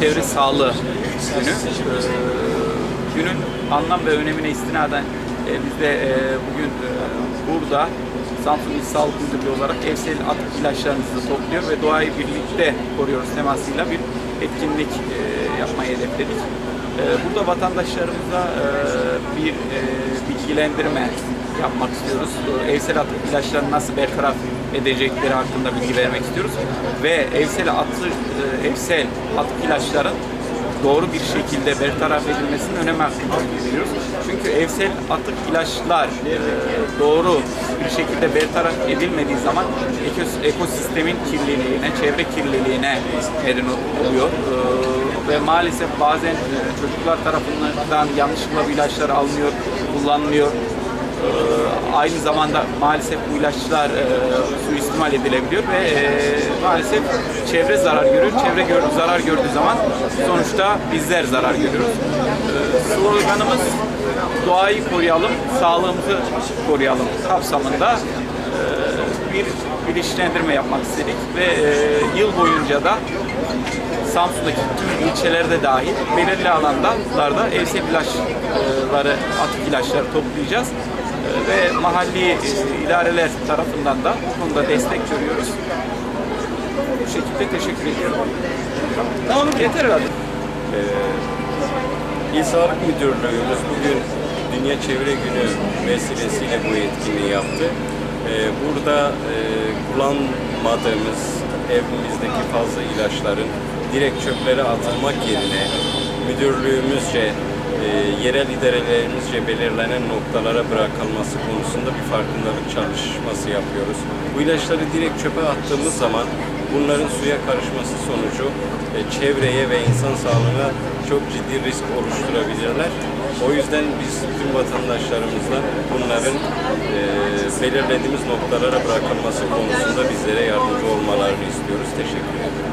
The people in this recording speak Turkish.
Çevre Sağlığı Günü. Ee, günün anlam ve önemine istinaden e, biz de e, bugün e, burada Samsun İl Sağlık Müdürlüğü olarak evsel atık ilaçlarımızı topluyor ve doğayı birlikte koruyoruz temasıyla bir etkinlik yapmayı hedefledik. E, burada vatandaşlarımıza e, bir e, bilgilendirme yapmak istiyoruz. Evsel atık ilaçlarını nasıl bertaraf edecekleri hakkında bilgi vermek istiyoruz ve evsel atık e, evsel atık ilaçların doğru bir şekilde bertaraf edilmesinin önemi hakkında veriyoruz. Çünkü evsel atık ilaçlar e, doğru bir şekilde bertaraf edilmediği zaman ekos- ekosistemin kirliliğine, çevre kirliliğine neden oluyor. E, ve maalesef bazen çocuklar tarafından yanlışlıkla bu ilaçlar alınıyor, kullanılıyor. Ee, aynı zamanda maalesef bu ilaçlar e, suistimal edilebiliyor ve e, maalesef çevre zarar görüyor. Çevre gör, zarar gördüğü zaman sonuçta bizler zarar görüyoruz. Ee, sloganımız doğayı koruyalım, sağlığımızı koruyalım kapsamında e, bir bilinçlendirme yapmak istedik ve e, yıl boyunca da Samsun'daki tüm ilçelerde dahil belirli alanlarda evsel ilaçları, atık ilaçları toplayacağız. Ee, Ve mahalli e, idareler tarafından da bu konuda destek görüyoruz. Bu şekilde teşekkür ediyorum. Tamam yeter herhalde. İl Sağlık Müdürlüğümüz bugün Dünya Çevre Günü vesilesiyle bu etkinliği yaptı. Ee, Burada e, kullanmadığımız evimizdeki fazla ilaçların direkt çöplere atılmak yerine müdürlüğümüzce, e, yerel idarelerimizce belirlenen noktalara bırakılması konusunda bir farkındalık çalışması yapıyoruz. Bu ilaçları direkt çöpe attığımız zaman bunların suya karışması sonucu e, çevreye ve insan sağlığına çok ciddi risk oluşturabilirler. O yüzden biz tüm vatandaşlarımızla bunların e, belirlediğimiz noktalara bırakılması konusunda bizlere yardımcı olmalarını istiyoruz. Teşekkür ederim.